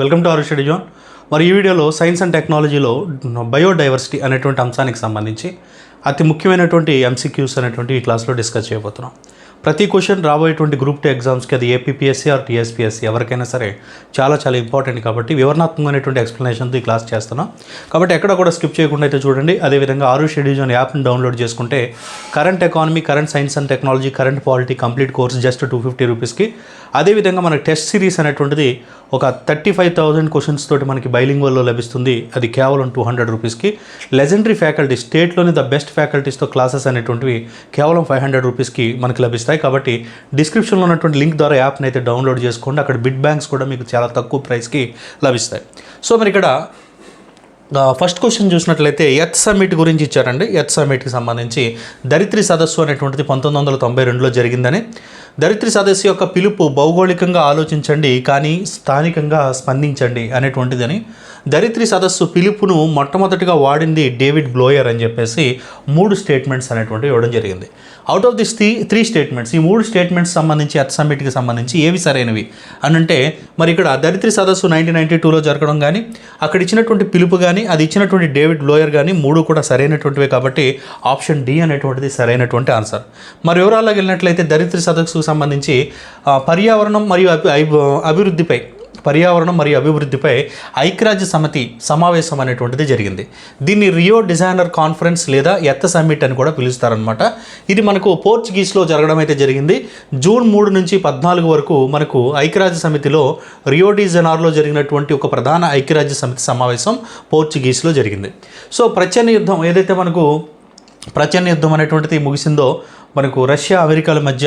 Welcome to our study zone మరి ఈ వీడియోలో సైన్స్ అండ్ టెక్నాలజీలో బయోడైవర్సిటీ అనేటువంటి అంశానికి సంబంధించి అతి ముఖ్యమైనటువంటి ఎంసీక్యూస్ అనేటువంటి ఈ క్లాస్లో డిస్కస్ చేయబోతున్నాం. ప్రతి క్వశ్చన్ రాబోయేటువంటి గ్రూప్ టూ ఎగ్జామ్స్కి అది ఏపీపీఎస్సీ ఆర్ టీఎస్పీఎస్సీ ఎవరికైనా సరే చాలా చాలా ఇంపార్టెంట్ కాబట్టి వివరణాత్మకమైనటువంటి ఎక్స్ప్లెనేషన్తో ఈ క్లాస్ చేస్తున్నాం. కాబట్టి ఎక్కడ కూడా స్కిప్ చేయకుండా అయితే చూడండి. అదేవిధంగా ఆరు షెడ్యూజన్ యాప్ని డౌన్లోడ్ చేసుకుంటే current economy current science and technology current polity complete course just two fifty రూపీస్కి అదేవిధంగా మనకి టెస్ట్ సిరీస్ అనేటువంటిది ఒక థర్టీ ఫైవ్ థౌజండ్ క్వశ్చన్స్ తోటి మనకి బైలింగ్వల్లో లభిస్తుంది. అది కేవలం టూ హండ్రెడ్ రూపీస్కి లెజెండరీ ఫ్యాకల్టీ స్టేట్లోని ద బెస్ట్ ఫ్యాకల్టీస్తో క్లాసెస్ అనేటువంటివి కేవలం ఫైవ్ హండ్రెడ్ రూపీస్కి మనకి లభిస్తాయి. కాబట్టి డిస్క్రిప్షన్లో ఉన్నటువంటి లింక్ ద్వారా యాప్ని అయితే డౌన్లోడ్ చేసుకోండి. అక్కడ బిడ్ బ్యాంక్స్ కూడా మీకు చాలా తక్కువ ప్రైస్కి లభిస్తాయి. సో మరి ఇక్కడ ఫస్ట్ క్వశ్చన్ చూసినట్లయితే ఎత్ సమ్మిట్ గురించి ఇచ్చారండి. ఎత్ సమ్మిట్కి సంబంధించి దరిత్రి సదస్సు అనేటువంటిది పంతొమ్మిది వందల తొంభై రెండులో జరిగిందని. దరిత్రి సదస్సు యొక్క పిలుపు భౌగోళికంగా ఆలోచించండి కానీ స్థానికంగా స్పందించండి అనేటువంటిదని దరిత్రి సదస్సు పిలుపును మొట్టమొదటిగా వాడింది డేవిడ్ బ్లోయర్ అని చెప్పేసి మూడు స్టేట్మెంట్స్ అనేటువంటివి ఇవ్వడం జరిగింది. Out of this three three statements ఈ మూడు స్టేట్మెంట్స్ సంబంధించి అత్ సమ్మిట్కి సంబంధించి ఏవి సరైనవి? అని అంటే మరి ఇక్కడ దరిత్రి సదస్సు నైన్టీన్ నైన్టీ టూలో జరగడం కానీ అక్కడ ఇచ్చినటువంటి పిలుపు కానీ అది ఇచ్చినటువంటి డేవిడ్ బ్లోయర్ కానీ మూడు కూడా సరైనటువంటివే కాబట్టి ఆప్షన్ డి అనేటువంటిది సరైనటువంటి ఆన్సర్. మరి వివరాల్లోకి వెళ్ళినట్లయితే దరిద్ర సదస్సుకు సంబంధించి పర్యావరణం మరియు అభి అభి- అభివృద్ధిపై పర్యావరణం మరియు అభివృద్ధిపై ఐక్యరాజ్య సమితి సమావేశం అనేటువంటిది జరిగింది. దీన్ని రియో డిజైనర్ కాన్ఫరెన్స్ లేదా ఎత్త సమ్మిట్ అని కూడా పిలుస్తారనమాట ఇది మనకు పోర్చుగీస్లో జరగడం అయితే జరిగింది. జూన్ మూడు నుంచి పద్నాలుగు వరకు మనకు ఐక్యరాజ్య సమితిలో రియో డిజైనర్లో జరిగినటువంటి ఒక ప్రధాన ఐక్యరాజ్య సమితి సమావేశం పోర్చుగీస్లో జరిగింది. సో ప్రచన్న యుద్ధం ఏదైతే మనకు ప్రచన్న యుద్ధం అనేటువంటిది ముగిసిందో మనకు రష్యా అమెరికాల మధ్య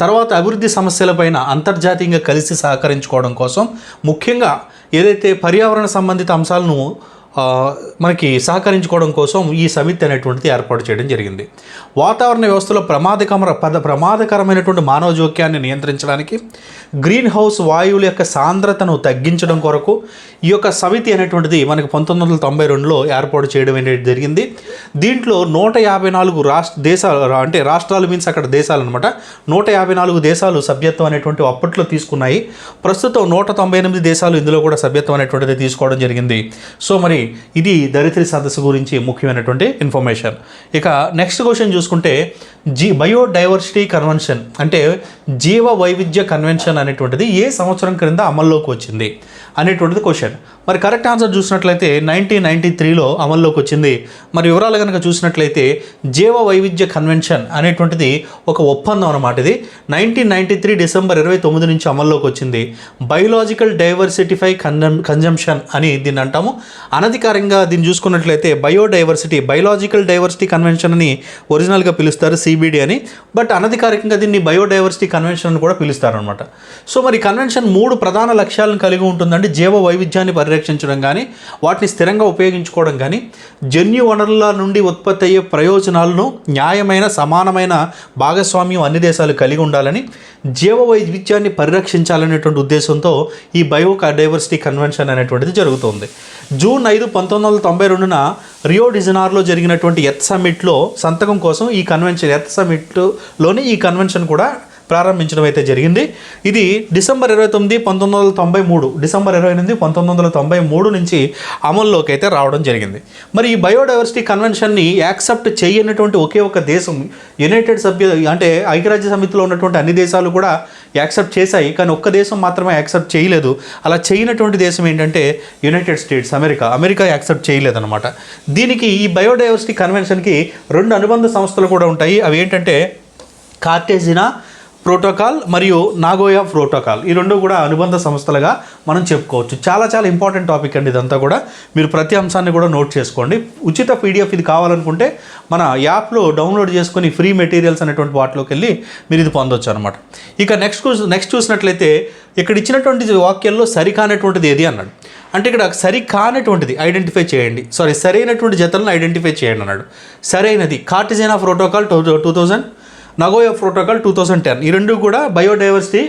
తర్వాత అభివృద్ధి సమస్యలపైన అంతర్జాతీయంగా కలిసి సహకరించుకోవడం కోసం ముఖ్యంగా ఏదైతే పర్యావరణ సంబంధిత అంశాలను మనకి సహకరించుకోవడం కోసం ఈ సమితి అనేటువంటిది ఏర్పాటు చేయడం జరిగింది. వాతావరణ వ్యవస్థలో ప్రమాదకర పద ప్రమాదకరమైనటువంటి మానవ జోక్యాన్ని నియంత్రించడానికి గ్రీన్ హౌస్ వాయువుల యొక్క సాంద్రతను తగ్గించడం కొరకు ఈ యొక్క సమితి అనేటువంటిది మనకి పంతొమ్మిది వందల తొంభై రెండులో ఏర్పాటు చేయడం అనేది జరిగింది. దీంట్లో నూట యాభై నాలుగు రాష్ట్ర దేశాలు అంటే రాష్ట్రాలు మీన్స్ అక్కడ దేశాలు అనమాట నూట యాభై నాలుగు దేశాలు సభ్యత్వం అనేటువంటి అప్పట్లో తీసుకున్నాయి. ప్రస్తుతం నూట తొంభై ఎనిమిది దేశాలు ఇందులో కూడా సభ్యత్వం అనేటువంటిది తీసుకోవడం జరిగింది. సో మరి ఇది దరిద్రి సదస్సు గురించి ముఖ్యమైనటువంటి ఇన్ఫర్మేషన్ ఇక నెక్స్ట్ క్వశ్చన్ చూసుకుంటే జీ బయోడైవర్సిటీ కన్వెన్షన్ అంటే జీవ వైవిధ్య కన్వెన్షన్ అనేటువంటిది ఏ సంవత్సరం క్రింద అమల్లోకి వచ్చింది? అనేటువంటిది క్వశ్చన్ మరి కరెక్ట్ ఆన్సర్ చూసినట్లయితే నైన్టీన్ నైన్టీ త్రీలో అమల్లోకి వచ్చింది. మరి వివరాలు కనుక చూసినట్లయితే జీవ వైవిధ్య కన్వెన్షన్ అనేటువంటిది ఒక ఒప్పందం అనమాట ఇది. నైన్టీన్ నైన్టీ త్రీ డిసెంబర్ ఇరవై తొమ్మిది నుంచి అమల్లోకి వచ్చింది. బయోలాజికల్ డైవర్సిటీఫై కన్జం కన్జంప్షన్ అని దీన్ని అంటాము. అనధికారంగా దీన్ని చూసుకున్నట్లయితే బయోడైవర్సిటీ బయోలాజికల్ డైవర్సిటీ కన్వెన్షన్ అని ఒరిజినల్గా పిలుస్తారు సిబిడి అని. బట్ అనధికారికంగా దీన్ని బయోడైవర్సిటీ కన్వెన్షన్ అని కూడా పిలుస్తారు అనమాట సో మరి కన్వెన్షన్ మూడు ప్రధాన లక్ష్యాలను కలిగి ఉంటుందండి. జీవ వైవిధ్యాన్ని పరిరక్షించడం కానీ వాటిని స్థిరంగా ఉపయోగించుకోవడం కానీ జన్యు వనరుల నుండి ఉత్పత్తి అయ్యే ప్రయోజనాలను న్యాయమైన సమానమైన భాగస్వామ్యం అన్ని దేశాలు కలిగి ఉండాలని జీవ వైవిధ్యాన్ని పరిరక్షించాలనేటువంటి ఉద్దేశంతో ఈ బయో డైవర్సిటీ కన్వెన్షన్ అనేటువంటిది జరుగుతుంది. జూన్ ఐదు పంతొమ్మిది వందల తొంభై రెండున రియో డిజనార్లో జరిగినటువంటి ఎత్ సమ్మిట్లో సంతకం కోసం ఈ కన్వెన్షన్ ఎత్ సమ్మిట్లోని ఈ కన్వెన్షన్ కూడా ప్రారంభించడం అయితే జరిగింది. ఇది డిసెంబర్ ఇరవై తొమ్మిది పంతొమ్మిది వందల తొంభై మూడు. డిసెంబర్ ఇరవై ఎనిమిది పంతొమ్మిది వందల తొంభై మూడు నుంచి అమల్లోకి అయితే రావడం జరిగింది. మరి ఈ బయోడైవర్సిటీ కన్వెన్షన్ని యాక్సెప్ట్ చేయనటువంటి ఒకే ఒక దేశం యునైటెడ్ సభ్య అంటే ఐక్యరాజ్య సమితిలో ఉన్నటువంటి అన్ని దేశాలు కూడా యాక్సెప్ట్ చేశాయి. కానీ ఒక్క దేశం మాత్రమే యాక్సెప్ట్ చేయలేదు. అలా చేయనటువంటి దేశం ఏంటంటే United States America. America accept చేయలేదన్నమాట. దీనికి ఈ బయోడైవర్సిటీ కన్వెన్షన్కి రెండు అనుబంధ సంస్థలు కూడా ఉంటాయి. అవి ఏంటంటే కార్టేజినా ప్రోటోకాల్ మరియు నాగోయా ప్రోటోకాల్. ఈ రెండు కూడా అనుబంధ సంస్థలుగా మనం చెప్పుకోవచ్చు. చాలా చాలా ఇంపార్టెంట్ టాపిక్ అండి ఇదంతా కూడా. మీరు ప్రతి అంశాన్ని కూడా నోట్ చేసుకోండి. ఉచిత పీడిఎఫ్ ఇది కావాలనుకుంటే మన యాప్లో డౌన్లోడ్ చేసుకుని ఫ్రీ మెటీరియల్స్ అనేటువంటి వాటిలోకి వెళ్ళి మీరు ఇది పొందొచ్చు అనమాట ఇక నెక్స్ట్ నెక్స్ట్ చూసినట్లయితే ఇక్కడ ఇచ్చినటువంటి వాక్యాల్లో సరికానటువంటిది ఏది అన్నాడు. అంటే ఇక్కడ సరి కానటువంటిది ఐడెంటిఫై చేయండి. సారీ సరైనటువంటి జతలను ఐడెంటిఫై చేయండి అన్నాడు. సరైనది. Cartagena protocol two two thousand. Nagoya protocol two thousand ten ఈ రెండు కూడా బయోడైవర్సిటీ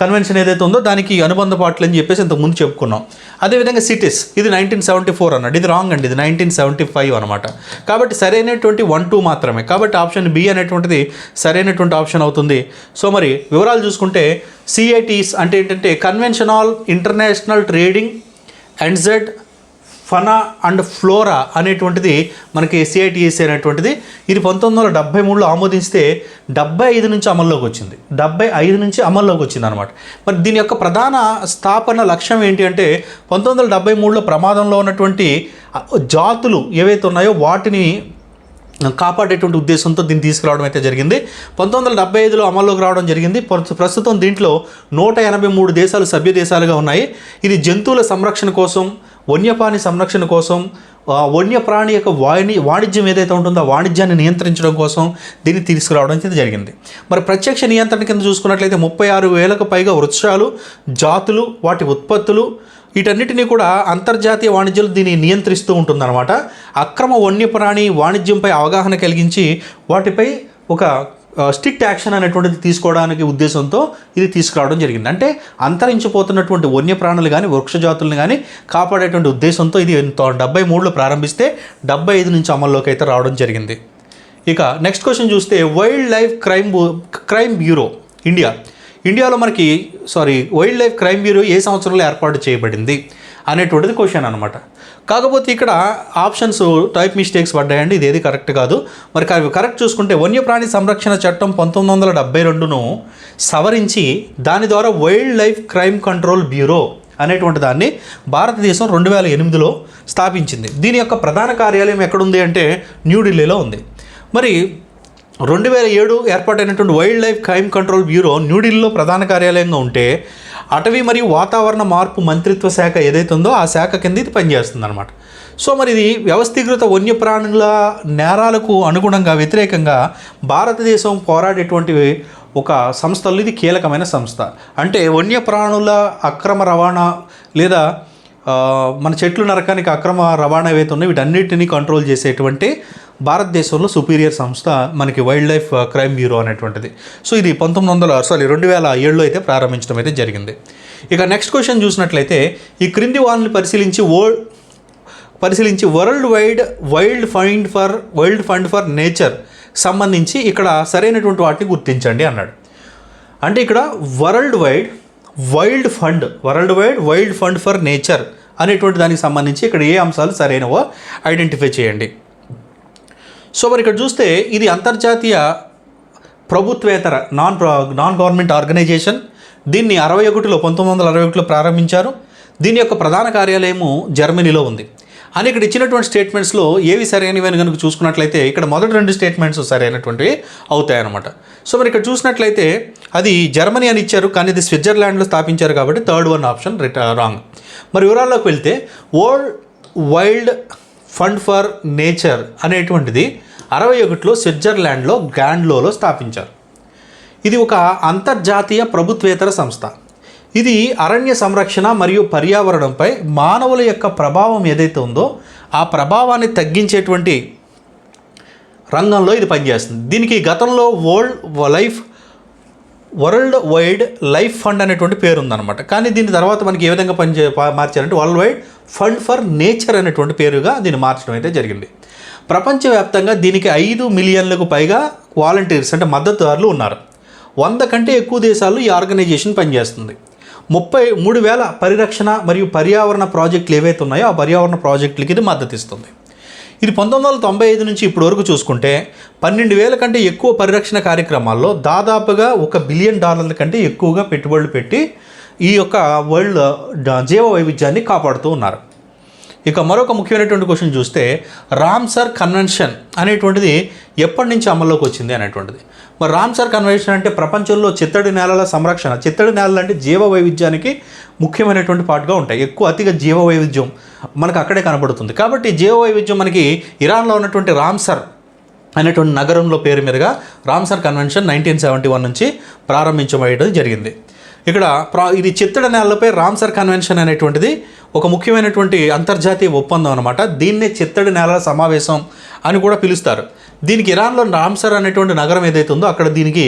కన్వెన్షన్ ఏదైతే ఉందో దానికి అనుబంధ పాటలు అని చెప్పేసి ఇంతకుముందు చెప్పుకున్నాం. అదేవిధంగా సిటీస్ ఇది నైన్టీన్ సెవెంటీ ఫోర్ అన్నాడు. ఇది రాంగ్ అండి ఇది నైన్టీన్ సెవెంటీ ఫైవ్ అనమాట కాబట్టి సరైనటువంటి వన్ టూ మాత్రమే. కాబట్టి ఆప్షన్ బి అనేటువంటిది సరైనటువంటి ఆప్షన్ అవుతుంది. సో మరి వివరాలు చూసుకుంటే సిఐటీస్ అంటే ఏంటంటే కన్వెన్షనల్ ఇంటర్నేషనల్ ట్రేడింగ్ అండ్జెడ్ ఫనా అండ్ ఫ్లోరా అనేటువంటిది మనకి సిఐటిఎస్సి అనేటువంటిది. ఇది పంతొమ్మిది వందల డెబ్బై మూడులో ఆమోదిస్తే డెబ్బై ఐదు నుంచి అమల్లోకి వచ్చింది. డెబ్బై ఐదు నుంచి అమల్లోకి వచ్చింది అనమాట మరి దీని యొక్క ప్రధాన స్థాపన లక్ష్యం ఏంటి అంటే పంతొమ్మిది వందల డెబ్బై మూడులో ప్రమాదంలో ఉన్నటువంటి జాతులు ఏవైతే ఉన్నాయో వాటిని కాపాడేటువంటి ఉద్దేశంతో దీన్ని తీసుకురావడం అయితే జరిగింది. పంతొమ్మిది వందల డెబ్బై ఐదులో అమల్లోకి రావడం జరిగింది. ప్రస్తుతం దీంట్లో నూట ఎనభై మూడు దేశాలు సభ్య దేశాలుగా ఉన్నాయి. ఇది జంతువుల సంరక్షణ కోసం వన్యప్రాణి సంరక్షణ కోసం వన్యప్రాణి యొక్క వాణి వాణిజ్యం ఏదైతే ఉంటుందో ఆ వాణిజ్యాన్ని నియంత్రించడం కోసం దీన్ని తీసుకురావడం అయితే జరిగింది. మరి ప్రత్యక్ష నియంత్రణ కింద చూసుకున్నట్లయితే ముప్పై ఆరు వేలకు పైగా వృక్షాలు జాతులు వాటి ఉత్పత్తులు వీటన్నిటినీ కూడా అంతర్జాతీయ వాణిజ్యాలు దీన్ని నియంత్రిస్తూ ఉంటుందన్నమాట. అక్రమ వన్యప్రాణి వాణిజ్యంపై అవగాహన కలిగించి వాటిపై ఒక స్ట్రిక్ట్ యాక్షన్ అనేటువంటిది తీసుకోవడానికి ఉద్దేశంతో ఇది తీసుకురావడం జరిగింది. అంటే అంతరించిపోతున్నటువంటి వన్యప్రాణులు కానీ వృక్షజాతులను కానీ కాపాడేటువంటి ఉద్దేశంతో ఇది డెబ్బై మూడులో ప్రారంభిస్తే డెబ్బై ఐదు నుంచి అమల్లోకి అయితే రావడం జరిగింది. ఇక నెక్స్ట్ క్వశ్చన్ చూస్తే wild life crime crime bureau India. ఇండియాలో మనకి sorry wild life crime bureau ఏ సంవత్సరంలో ఏర్పాటు చేయబడింది అనేటువంటిది క్వశ్చన్ అనమాట కాకపోతే ఇక్కడ ఆప్షన్స్ టైప్ మిస్టేక్స్ పడ్డాయండి. ఇది ఏది కరెక్ట్ కాదు. మరి అవి కరెక్ట్ చూసుకుంటే వన్యప్రాణి సంరక్షణ చట్టం పంతొమ్మిది వందల డెబ్బై రెండును సవరించి దాని ద్వారా wild life crime control bureau అనేటువంటి దాన్ని భారతదేశం రెండు వేల ఎనిమిదిలో స్థాపించింది. దీని యొక్క ప్రధాన కార్యాలయం ఎక్కడుంది అంటే న్యూఢిల్లీలో ఉంది. మరి రెండు వేల ఏడు ఏర్పాటైనటువంటి wild life crime control bureau న్యూఢిల్లీలో ప్రధాన కార్యాలయంగా ఉంటే అటవీ మరియు వాతావరణ మార్పు మంత్రిత్వ శాఖ ఏదైతే ఉందో ఆ శాఖ కింద ఇది పనిచేస్తుంది అనమాట సో మరి ఇది వ్యవస్థీకృత వన్యప్రాణుల నేరాలకు అనుగుణంగా వ్యతిరేకంగా భారతదేశం పోరాడేటువంటి ఒక సంస్థలు ఇది కీలకమైన సంస్థ. అంటే వన్యప్రాణుల అక్రమ రవాణా లేదా మన చెట్లు నరకానికి అక్రమ రవాణా ఏవైతే ఉన్నాయో వీటన్నిటిని కంట్రోల్ చేసేటువంటి భారతదేశంలో సుపీరియర్ సంస్థ మనకి వైల్డ్ లైఫ్ క్రైమ్ బ్యూరో అనేటువంటిది. సో ఇది పంతొమ్మిది వందల సారీ రెండు వేల ఏడులో అయితే ప్రారంభించడం అయితే జరిగింది. ఇక నెక్స్ట్ క్వశ్చన్ చూసినట్లయితే ఈ క్రింది వాళ్ళని పరిశీలించి వరల్డ్ పరిశీలించి world wide wild fund for world fund for nature సంబంధించి ఇక్కడ సరైనటువంటి వాటిని గుర్తించండి అన్నాడు. అంటే ఇక్కడ world wide wild fund world wide wild fund for nature అనేటువంటి దానికి సంబంధించి ఇక్కడ ఏ అంశాలు సరైనవో ఐడెంటిఫై చేయండి. సో మరి ఇక్కడ చూస్తే ఇది అంతర్జాతీయ ప్రభుత్వేతర నాన్ నాన్ గవర్నమెంట్ ఆర్గనైజేషన్. దీన్ని అరవై ఒకటిలో పంతొమ్మిది వందల అరవై ఒకటిలో ప్రారంభించారు. దీని యొక్క ప్రధాన కార్యాలయము జర్మనీలో ఉంది. అని ఇక్కడ ఇచ్చినటువంటి స్టేట్మెంట్స్లో ఏవి సరైనవి కనుక చూసుకున్నట్లయితే ఇక్కడ మొదటి రెండు స్టేట్మెంట్స్ సరైనటువంటివి అవుతాయన్నమాట. సో మరి ఇక్కడ చూసినట్లయితే అది జర్మనీ అని ఇచ్చారు కానీ ఇది స్విట్జర్లాండ్లో స్థాపించారు కాబట్టి థర్డ్ వన్ ఆప్షన్ రిట రాంగ్. మరి వివరాల్లోకి వెళ్తే world wild fund for nature అనేటువంటిది అరవై ఒకటిలో స్విట్జర్లాండ్లో గ్రాండ్లోలో స్థాపించారు. ఇది ఒక అంతర్జాతీయ ప్రభుత్వేతర సంస్థ. ఇది అరణ్య సంరక్షణ మరియు పర్యావరణంపై మానవుల యొక్క ప్రభావం ఏదైతే ఉందో ఆ ప్రభావాన్ని తగ్గించేటువంటి రంగంలో ఇది పనిచేస్తుంది. దీనికి గతంలో world life world wide life fund అనేటువంటి పేరు ఉందన్నమాట కానీ దీని తర్వాత మనకి ఏ విధంగా పనిచే మార్చారంటే world wide fund for nature అనేటువంటి పేరుగా దీన్ని మార్చడం అయితే జరిగింది. ప్రపంచవ్యాప్తంగా దీనికి ఐదు మిలియన్లకు పైగా వాలంటీర్స్ అంటే మద్దతుదారులు ఉన్నారు. వంద కంటే ఎక్కువ దేశాల్లో ఈ ఆర్గనైజేషన్ పనిచేస్తుంది. ముప్పై మూడు వేల పరిరక్షణ మరియు పర్యావరణ ప్రాజెక్టులు ఏవైతే ఉన్నాయో ఆ పర్యావరణ ప్రాజెక్టులకి ఇది మద్దతిస్తుంది. ఇది పంతొమ్మిది వందల తొంభై ఐదు నుంచి ఇప్పటి వరకు చూసుకుంటే పన్నెండు వేల కంటే ఎక్కువ పరిరక్షణ కార్యక్రమాల్లో దాదాపుగా ఒక బిలియన్ డాలర్ల కంటే ఎక్కువగా పెట్టుబడులు పెట్టి ఈ యొక్క వరల్డ్ జీవ వైవిధ్యాన్ని కాపాడుతూ ఉన్నారు. ఇక మరొక ముఖ్యమైనటువంటి క్వశ్చన్ చూస్తే రామ్సర్ కన్వెన్షన్ అనేటువంటిది ఎప్పటి నుంచి అమల్లోకి వచ్చింది అనేటువంటిది. మరి రామ్సర్ కన్వెన్షన్ అంటే ప్రపంచంలో చిత్తడి నేలల సంరక్షణ. చిత్తడి నేలలు అంటే జీవ వైవిధ్యానికి ముఖ్యమైనటువంటి పాటుగా ఉంటాయి. ఎక్కువ అతిగా జీవ వైవిధ్యం మనకు అక్కడే కనబడుతుంది. కాబట్టి జీవ వైవిధ్యం మనకి ఇరాన్లో ఉన్నటువంటి రామ్సర్ అనేటువంటి నగరంలో పేరు మీదుగా Ramsar convention nineteen seventy one నుంచి ప్రారంభించబడడం జరిగింది. ఇక్కడ ప్రా ఇది చిత్తడి నేలలపై రామ్సర్ కన్వెన్షన్ అనేటువంటిది ఒక ముఖ్యమైనటువంటి అంతర్జాతీయ ఒప్పందం అనమాట దీన్నే చిత్తడి నేలల సమావేశం అని కూడా పిలుస్తారు. దీనికి ఇరాన్లో రామ్సర్ అనేటువంటి నగరం ఏదైతే ఉందో అక్కడ దీనికి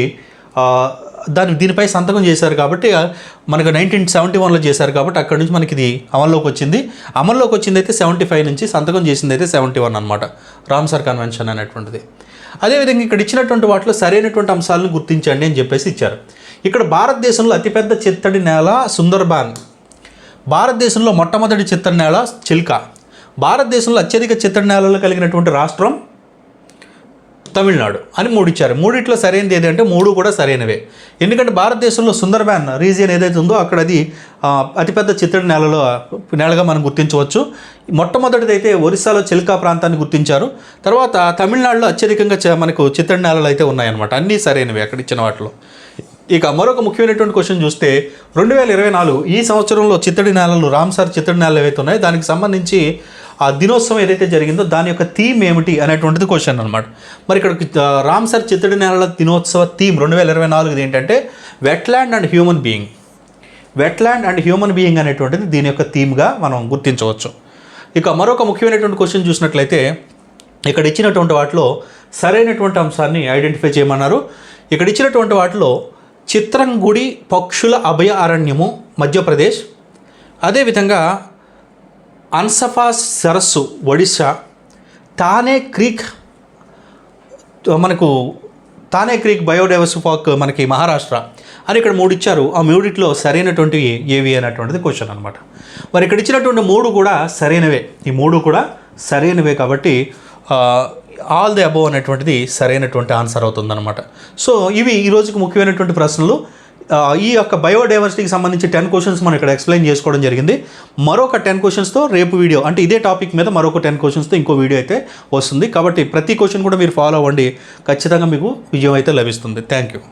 దాని దీనిపై సంతకం చేశారు కాబట్టి మనకు నైన్టీన్ సెవెంటీ వన్లో చేశారు కాబట్టి అక్కడి నుంచి మనకి ఇది అమల్లోకి వచ్చింది. అమల్లోకి వచ్చింది అయితే సెవెంటీ ఫైవ్ నుంచి సంతకం చేసింది అయితే సెవెంటీ వన్ అనమాట రామ్సర్ కన్వెన్షన్ అనేటువంటిది. అదేవిధంగా ఇక్కడ ఇచ్చినటువంటి వాటిలో సరైనటువంటి అంశాలను గుర్తించండి అని చెప్పేసి ఇచ్చారు. ఇక్కడ భారతదేశంలో అతిపెద్ద చిత్తడి నేల సుందర్బాన్ భారతదేశంలో మొట్టమొదటి చిత్తడి నేల చిల్కా. భారతదేశంలో అత్యధిక చిత్తడి నేలలు కలిగినటువంటి రాష్ట్రం తమిళనాడు అని మూడు ఇచ్చారు మూడిట్లో సరైనది ఏది అంటే మూడు కూడా సరైనవే. ఎందుకంటే భారతదేశంలో సుందర్బాన్ రీజియన్ ఏదైతే ఉందో అక్కడ అది అతిపెద్ద చిత్తడి నేలలో నేలగా మనం గుర్తించవచ్చు. మొట్టమొదటిది అయితే ఒరిస్సాలో చిల్కా ప్రాంతాన్ని గుర్తించారు. తర్వాత తమిళనాడులో అత్యధికంగా చ- మనకు చిత్తడి నేలలు అయితే ఉన్నాయన్నమాట. అన్నీ సరైనవి అక్కడ ఇచ్చిన వాటిలో. ఇక మరొక ముఖ్యమైనటువంటి క్వశ్చన్ చూస్తే రెండు వేల ఇరవై నాలుగు ఈ సంవత్సరంలో చిత్తడి నేలలు రామ్సార్ చిత్తడి నేలలు ఏవైతే ఉన్నాయో దానికి సంబంధించి ఆ దినోత్సవం ఏదైతే జరిగిందో దాని యొక్క థీమ్ ఏమిటి అనేటువంటిది క్వశ్చన్ అనమాట మరి ఇక్కడ ఆ, రామ్సార్ చిత్తడి నేలల దినోత్సవ థీమ్ రెండు వేల ఇరవై నాలుగుది ఏంటంటే wetland and human being wetland and human being అనేటువంటిది దీని యొక్క థీమ్గా మనం గుర్తించవచ్చు. ఇక మరొక ముఖ్యమైనటువంటి క్వశ్చన్ చూసినట్లయితే ఇక్కడ ఇచ్చినటువంటి వాటిలో సరైనటువంటి అంశాన్ని ఐడెంటిఫై చేయమన్నారు. ఇక్కడ ఇచ్చినటువంటి వాటిలో చిత్రంగుడి పక్షుల అభయ అరణ్యము మధ్యప్రదేశ్. అదేవిధంగా అన్సఫా సరస్సు ఒడిశా. తానే క్రీక్ మనకు తానే క్రీక్ బయోడైవర్సిటీ పార్క్ మనకి మహారాష్ట్ర అని ఇక్కడ మూడు ఇచ్చారు ఆ మూడిట్లో సరైనటువంటివి ఏవి అనేటువంటిది క్వశ్చన్ అనమాట మరి ఇక్కడ ఇచ్చినటువంటి మూడు కూడా సరైనవే. ఈ మూడు కూడా సరైనవే కాబట్టి ఆల్ ది అబోవ్ అనేటువంటిది సరైనటువంటి ఆన్సర్ అవుతుందన్నమాట. సో ఇవి ఈ రోజుకి ముఖ్యమైనటువంటి ప్రశ్నలు. ఈ యొక్క బయోడైవర్సిటీకి సంబంధించి టెన్ క్వశ్చన్స్ మనం ఇక్కడ ఎక్స్ప్లెయిన్ చేసుకోవడం జరిగింది. మరొక టెన్ క్వశ్చన్స్తో రేపు వీడియో అంటే ఇదే టాపిక్ మీద మరొక టెన్ క్వశ్చన్స్తో ఇంకో వీడియో అయితే వస్తుంది. కాబట్టి ప్రతి క్వశ్చన్ కూడా మీరు ఫాలో అవ్వండి. ఖచ్చితంగా మీకు విజయం అయితే లభిస్తుంది. Thank you